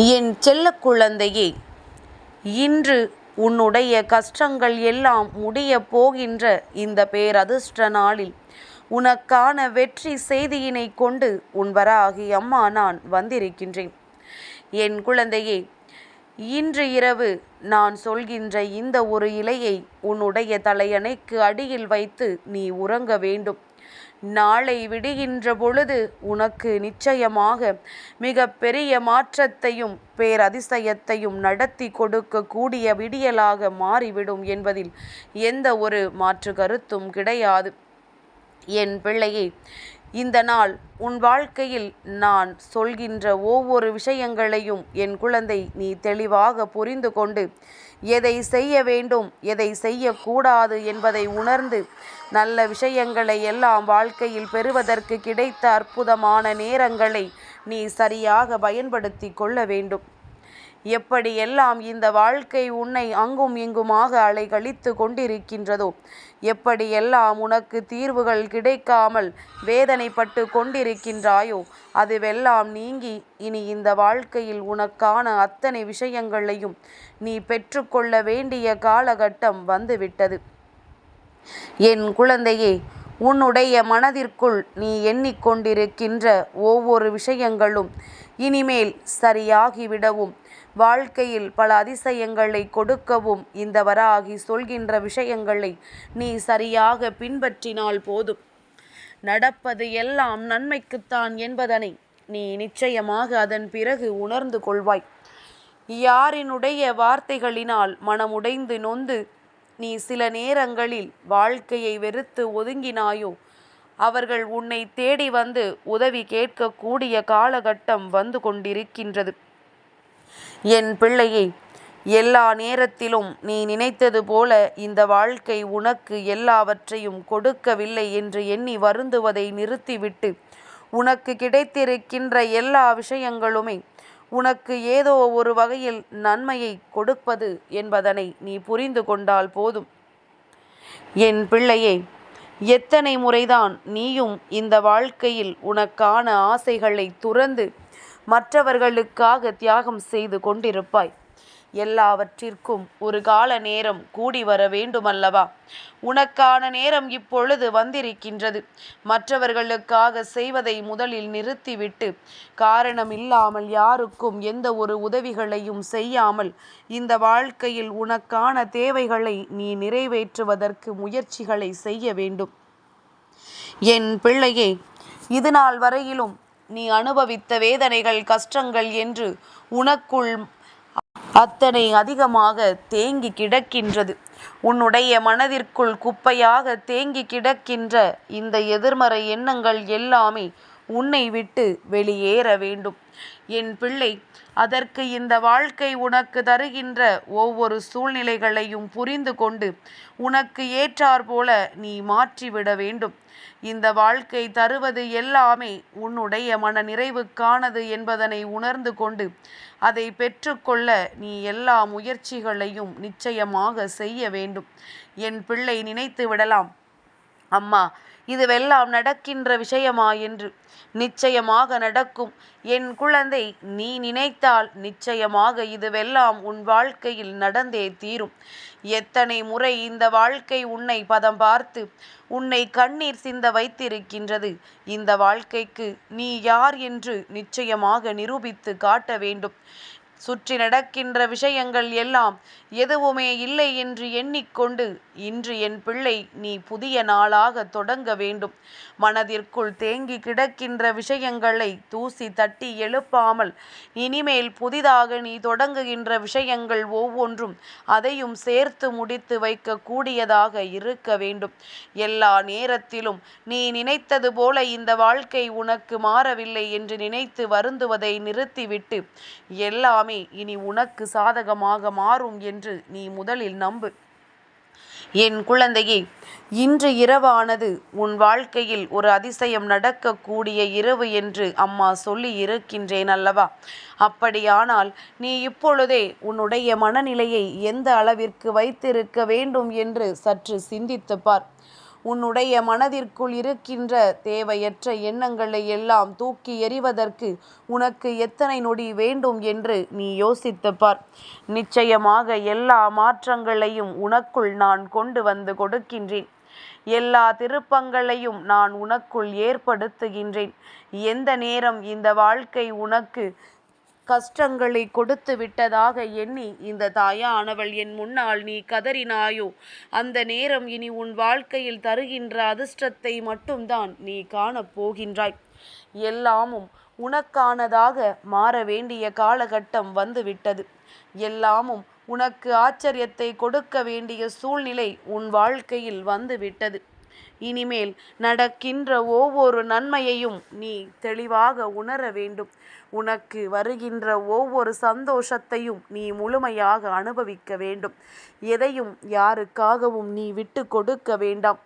என் செல்ல குழந்தையே இன்று உன்னுடைய கஷ்டங்கள் எல்லாம் முடிய போகின்ற இந்த பேரதிர்ஷ்ட நாளில் உனக்கான வெற்றி செய்தியினை கொண்டு உன் வராகி அம்மா நான் வந்திருக்கின்றேன். என் குழந்தையே இன்று இரவு நான் சொல்கின்ற இந்த ஒரு இலையை உன்னுடைய தலையணைக்கு அடியில் வைத்து நீ உறங்க வேண்டும். நாளை விடுகின்ற பொழுது உனக்கு நிச்சயமாக மிக பெரிய மாற்றத்தையும் பேரதிசயத்தையும் நடத்தி கொடுக்கக்கூடிய விடியலாக மாறிவிடும் என்பதில் எந்த ஒரு மாற்று கருத்தும் கிடையாது. என் பிள்ளையே இந்த நாள் உன் வாழ்க்கையில் நான் சொல்கின்ற ஒவ்வொரு விஷயங்களையும் என் குழந்தை நீ தெளிவாக புரிந்து கொண்டு எதை செய்ய வேண்டும் எதை செய்யக்கூடாது என்பதை உணர்ந்து நல்ல விஷயங்களை எல்லாம் வாழ்க்கையில் பெறுவதற்கு கிடைத்த அற்புதமான நேரங்களை நீ சரியாக பயன்படுத்தி கொள்ள வேண்டும். எப்படியெல்லாம் இந்த வாழ்க்கை உன்னை அங்கும் இங்குமாக அலைகழித்து கொண்டிருக்கின்றதோ எப்படியெல்லாம் உனக்கு தீர்வுகள் கிடைக்காமல் வேதனைப்பட்டு கொண்டிருக்கின்றாயோ அதுவெல்லாம் நீங்கி இனி இந்த வாழ்க்கையில் உனக்கான அத்தனை விஷயங்களையும் நீ பெற்றுக்கொள்ள வேண்டிய காலகட்டம் வந்துவிட்டது. என் குழந்தையே உன்னுடைய மனதிற்குள் நீ எண்ணிக்கொண்டிருக்கின்ற ஒவ்வொரு விஷயங்களும் இனிமேல் சரியாகிவிடவும் வாழ்க்கையில் பல அதிசயங்களை கொடுக்கவும் இந்த வராகி சொல்கின்ற விஷயங்களை நீ சரியாக பின்பற்றினால் போதும். நடப்பது எல்லாம் நன்மைக்குத்தான் என்பதனை நீ நிச்சயமாக அதன் பிறகு உணர்ந்து கொள்வாய். யாரினுடைய வார்த்தைகளினால் மனமுடைந்து நொந்து நீ சில நேரங்களில் வாழ்க்கையை வெறுத்து ஒதுங்கினாயோ அவர்கள் உன்னை தேடி வந்து உதவி கேட்கக்கூடிய காலகட்டம் வந்து கொண்டிருக்கின்றது. என் பிள்ளையே எல்லா நேரத்திலும் நீ நினைத்தது போல இந்த வாழ்க்கை உனக்கு எல்லாவற்றையும் கொடுக்கவில்லை என்று எண்ணி வருந்துவதை நிறுத்திவிட்டு உனக்கு கிடைத்திருக்கின்ற எல்லா விஷயங்களுமே உனக்கு ஏதோ ஒரு வகையில் நன்மையை கொடுப்பது என்பதனை நீ புரிந்து கொண்டால் போதும். என் பிள்ளையே எத்தனை முறைதான் நீயும் இந்த வாழ்க்கையில் உனக்கான ஆசைகளை துறந்து மற்றவர்களுக்காக தியாகம் செய்து கொண்டிருப்பாய். எல்லாவற்றிற்கும் ஒரு கால நேரம் கூடி வர வேண்டுமல்லவா? உனக்கான நேரம் இப்பொழுது வந்திருக்கின்றது. மற்றவர்களுக்காக செய்வதை முதலில் நிறுத்திவிட்டு காரணம் இல்லாமல் யாருக்கும் எந்த ஒரு உதவிகளையும் செய்யாமல் இந்த வாழ்க்கையில் உனக்கான தேவைகளை நீ நிறைவேற்றுவதற்கு முயற்சிகளை செய்ய வேண்டும். என் பிள்ளையே இது நாள் வரையிலும் நீ அனுபவித்த வேதனைகள் கஷ்டங்கள் என்று உனக்குள் அத்தனை அதிகமாக தேங்கி கிடக்கின்றது. உன்னுடைய மனதிற்குள் குப்பையாக தேங்கி கிடக்கின்ற இந்த எதிர்மறை எண்ணங்கள் எல்லாமே உன்னை விட்டு வெளியேற வேண்டும். என் பிள்ளை அதற்கு இந்த வாழ்க்கை உனக்கு தருகின்ற ஒவ்வொரு சூழ்நிலைகளையும் புரிந்து கொண்டு உனக்கு ஏற்றாற்போல நீ மாற்றிவிட வேண்டும். இந்த வாழ்க்கை தருவது எல்லாமே உன்னுடைய மன நிறைவுக்கானது என்பதனை உணர்ந்து கொண்டு அதை பெற்றுக்கொள்ள நீ எல்லா முயற்சிகளையும் நிச்சயமாக செய்ய வேண்டும். என் பிள்ளை நினைத்து விடலாம். அம்மா இதுவெல்லாம் நடக்கின்ற விஷயமா என்று நிச்சயமாக நடக்கும். என் குழந்தை நீ நினைத்தால் நிச்சயமாக இதுவெல்லாம் உன் வாழ்க்கையில் நடந்தே தீரும். எத்தனை முறை இந்த வாழ்க்கை உன்னை பதம் பார்த்து உன்னை கண்ணீர் சிந்த வைத்திருக்கின்றது. இந்த வாழ்க்கைக்கு நீ யார் என்று நிச்சயமாக நிரூபித்து காட்ட வேண்டும். சுற்றி நடக்கின்ற விஷயங்கள் எல்லாம் எதுவுமே இல்லை என்று எண்ணிக்கொண்டு இன்று என் பிள்ளை நீ புதிய நாளாக தொடங்க வேண்டும். மனதிற்குள் தேங்கி கிடக்கின்ற விஷயங்களை தூசி தட்டி எழுப்பாமல் இனிமேல் புதிதாக நீ தொடங்குகின்ற விஷயங்கள் ஒவ்வொன்றும் அதையும் சேர்த்து முடித்து வைக்க கூடியதாக இருக்க வேண்டும். எல்லா நேரத்திலும் நீ நினைத்தது போல இந்த வாழ்க்கை உனக்கு மாறவில்லை என்று நினைத்து வருந்துவதை நிறுத்திவிட்டு எல்லாமே எல்லாமே இனி உனக்கு சாதகமாக மாறும் என்று நீ முதலில் நம்பு. என் குழந்தையே இன்று இரவானது உன் வாழ்க்கையில் ஒரு அதிசயம் நடக்கக்கூடிய இரவு என்று அம்மா சொல்லி இருக்கின்றேன் அல்லவா? அப்படியானால் நீ இப்பொழுதே உன்னுடைய மனநிலையை எந்த அளவிற்கு வைத்திருக்க வேண்டும் என்று சற்று சிந்தித்து பார். உன்னுடைய மனதிற்குள் இருக்கின்ற தேவையற்ற எண்ணங்களை எல்லாம் தூக்கி எறிவதற்கு உனக்கு எத்தனை நொடி வேண்டும் என்று நீ யோசித்துப்பார். நிச்சயமாக எல்லா மாற்றங்களையும் உனக்குள் நான் கொண்டு வந்து கொடுக்கின்றேன். எல்லா திருப்பங்களையும் நான் உனக்குள் ஏற்படுத்துகின்றேன். எந்த நேரம் இந்த வாழ்க்கை உனக்கு கஷ்டங்களை கொடுத்து விட்டதாக எண்ணி இந்த தாயானவள் என் முன்னால் நீ கதறினாயோ? அந்த நேரம் இனி உன் வாழ்க்கையில் தருகின்ற அதிர்ஷ்டத்தை மட்டும்தான் நீ காணப் போகின்றாய். எல்லாமும் உனக்கானதாக மாற வேண்டிய காலகட்டம் வந்துவிட்டது. எல்லாமும் உனக்கு ஆச்சரியத்தை கொடுக்க வேண்டிய சூழ்நிலை உன் வாழ்க்கையில் வந்துவிட்டது. இனிமேல் நடக்கின்ற ஒவ்வொரு நன்மையையும் நீ தெளிவாக உணர வேண்டும். உனக்கு வருகின்ற ஒவ்வொரு சந்தோஷத்தையும் நீ முழுமையாக அனுபவிக்க வேண்டும். எதையும் யாருக்காகவும் நீ விட்டு கொடுக்க வேண்டாம்.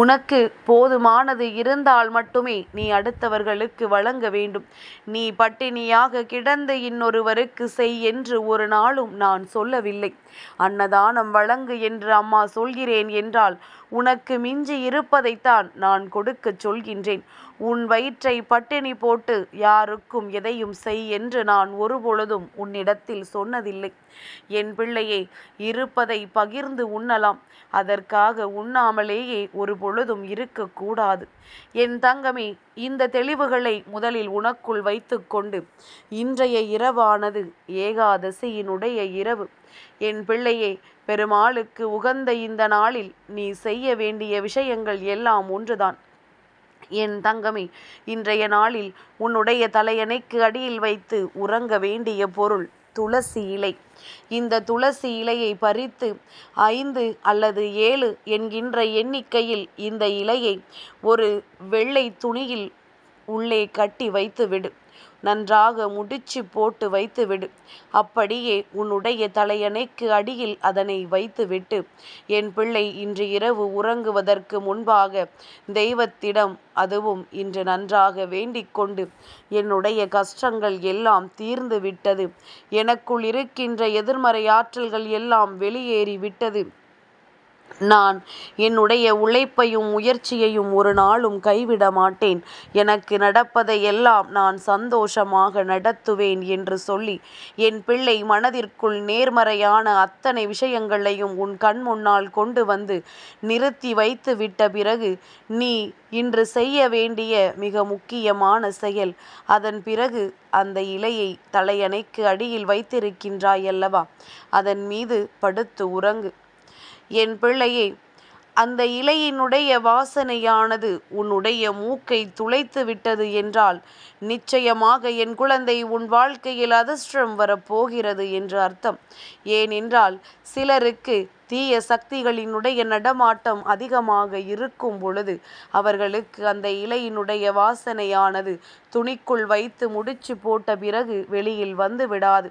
உனக்கு போதுமானது இருந்தால் மட்டுமே நீ அடுத்தவர்களுக்கு வழங்க வேண்டும். நீ பட்டினியாக கிடந்து இன்னொருவருக்கு செய் என்று ஒரு நாளும் நான் சொல்லவில்லை. அன்னதானம் வழங்கு என்று அம்மா சொல்கிறேன் என்றால் உனக்கு மிஞ்சி இருப்பதைத்தான் நான் கொடுக்கச் சொல்கின்றேன். உன் வயிற்றை பட்டினி போட்டு யாருக்கும் எதையும் செய் என்று நான் ஒருபொழுதும் உன்னிடத்தில் சொன்னதில்லை. என் பிள்ளையே இருப்பதை பகிர்ந்து உண்ணலாம். அதற்காக உண்ணாமலேயே ஒரு பொழுதும் இருக்கக்கூடாது என் தங்கமே இந்த தெளிவுகளை முதலில் உனக்குள் வைத்துக்கொண்டு இன்றைய இரவானது ஏகாதசியினுடைய இரவு. என் பிள்ளையே பெருமாளுக்கு உகந்த இந்த நாளில் நீ செய்ய வேண்டிய விஷயங்கள் எல்லாம் ஒன்றுதான். என் தங்கமே இன்றைய நாளில் உன்னுடைய தலையணைக்கு அடியில் வைத்து உறங்க வேண்டிய பொருள் துளசி இலை. இந்த துளசி இலையை பறித்து ஐந்து அல்லது ஏழு என்கின்ற எண்ணிக்கையில் இந்த இலையை ஒரு வெள்ளை துணியில் உள்ளே கட்டி வைத்து விடு நன்றாக முடிச்சு போட்டு வைத்துவிடு. அப்படியே உன்னுடைய தலையணைக்கு அடியில் அதனை வைத்துவிட்டு என் பிள்ளை இன்று இரவு உறங்குவதற்கு முன்பாக தெய்வத்திடம் அதுவும் இன்று நன்றாக வேண்டிக் கொண்டு என்னுடைய கஷ்டங்கள் எல்லாம் தீர்ந்து விட்டது எனக்குள் இருக்கின்ற எதிர்மறை ஆற்றல்கள் எல்லாம் வெளியேறி விட்டது நான் என்னுடைய உழைப்பையும் முயற்சியையும் ஒரு நாளும் கைவிட மாட்டேன். எனக்கு நடப்பதை எல்லாம் நான் சந்தோஷமாக நடத்துவேன் என்று சொல்லி என் பிள்ளை மனதிற்குள் நேர்மறையான அத்தனை விஷயங்களையும் உன் கண் முன்னால் கொண்டு வந்து நிறுத்தி வைத்து விட்ட பிறகு நீ இன்று செய்ய வேண்டிய மிக முக்கியமான செயல். அதன் பிறகு அந்த இலையை தலையணைக்கு அடியில் வைத்திருக்கின்றாய் அல்லவா? அதன் மீது படுத்து உறங்கு. என் பிள்ளையே அந்த இலையினுடைய வாசனையானது உன்னுடைய மூக்கை துளைத்து விட்டது என்றால் நிச்சயமாக என் குழந்தை உன் வாழ்க்கையில் அதிர்ஷ்டம் வரப்போகிறது என்று அர்த்தம். ஏனென்றால் சிலருக்கு தீய சக்திகளினுடைய நடமாட்டம் அதிகமாக இருக்கும் பொழுது அவர்களுக்கு அந்த இலையினுடைய வாசனையானது துணிக்குள் வைத்து முடிச்சு போட்ட பிறகு வெளியில் வந்து விடாது.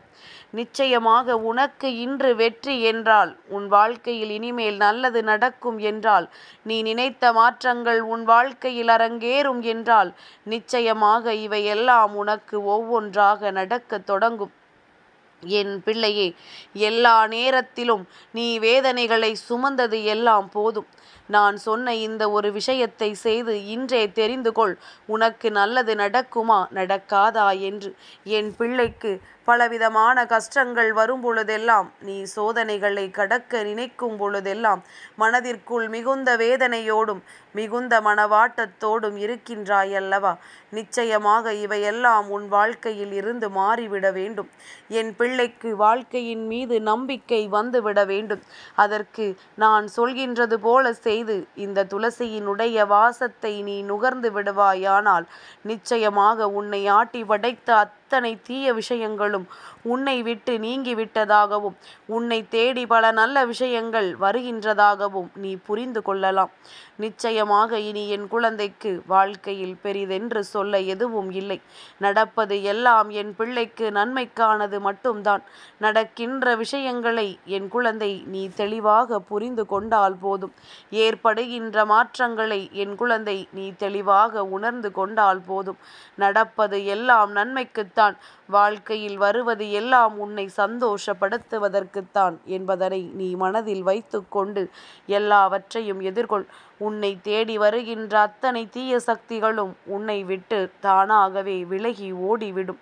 நிச்சயமாக உனக்கு இன்று வெற்றி என்றால் உன் வாழ்க்கையில் இனிமேல் நல்லது நடக்கும் என்றால் நீ நினைத்த மாற்றங்கள் உன் வாழ்க்கையில் அரங்கேறும் என்றால் நிச்சயமாக இவையெல்லாம் உனக்கு ஒவ்வொன்றாக நடக்கத் தொடங்கும். என் பிள்ளையே எல்லா நேரத்திலும் நீ வேதனைகளை சுமந்தது எல்லாம் போதும். நான் சொன்ன இந்த ஒரு விஷயத்தை செய்து இன்றே தெரிந்து கொள். உனக்கு நல்லது நடக்குமா? நடக்காதா என்று. என் பிள்ளைக்கு பலவிதமான கஷ்டங்கள் வரும் பொழுதெல்லாம் நீ சோதனைகளை கடக்க நினைக்கும் பொழுதெல்லாம் மனதிற்குள் மிகுந்த வேதனையோடும் மிகுந்த மனவாட்டத்தோடும் இருக்கின்றாய் அல்லவா நிச்சயமாக இவையெல்லாம் உன் வாழ்க்கையில் இருந்து மாறிவிட வேண்டும். என் பிள்ளைக்கு வாழ்க்கையின் மீது நம்பிக்கை வந்துவிட வேண்டும். அதற்கு நான் சொல்கின்றது போல செய்து இந்த துளசியினுடைய வாசத்தை நீ நுகர்ந்து விடுவாயானால் நிச்சயமாக உன்னை ஆட்டி படைத்த அத்தனை தீய விஷயங்களும் உன்னை விட்டு நீங்கிவிட்டதாகவும் உன்னை தேடி பல நல்ல விஷயங்கள் வருகின்றதாகவும் நீ புரிந்து கொள்ளலாம். நிச்சயமாக இனி என் குழந்தைக்கு வாழ்க்கையில் பெரிதென்று சொல்ல எதுவும் இல்லை. நடப்பது எல்லாம் என் பிள்ளைக்கு நன்மைக்கானது மட்டும் மட்டும்தான் நடக்கின்ற விஷயங்களை என் குழந்தை நீ தெளிவாக புரிந்து கொண்டால் போதும். ஏற்படுகின்ற மாற்றங்களை என் குழந்தை நீ தெளிவாக உணர்ந்து கொண்டால் போதும். நடப்பது எல்லாம் நன்மைக்குத்தான். வாழ்க்கையில் வருவது எல்லாம் உன்னை சந்தோஷப்படுத்துவதற்குத்தான் என்பதனை நீ மனதில் வைத்துக்கொண்டு எல்லாவற்றையும் எதிர்கொள். உன்னை தேடி வருகின்ற அத்தனை தீய சக்திகளும் உன்னை விட்டு தானாகவே விலகி ஓடிவிடும்.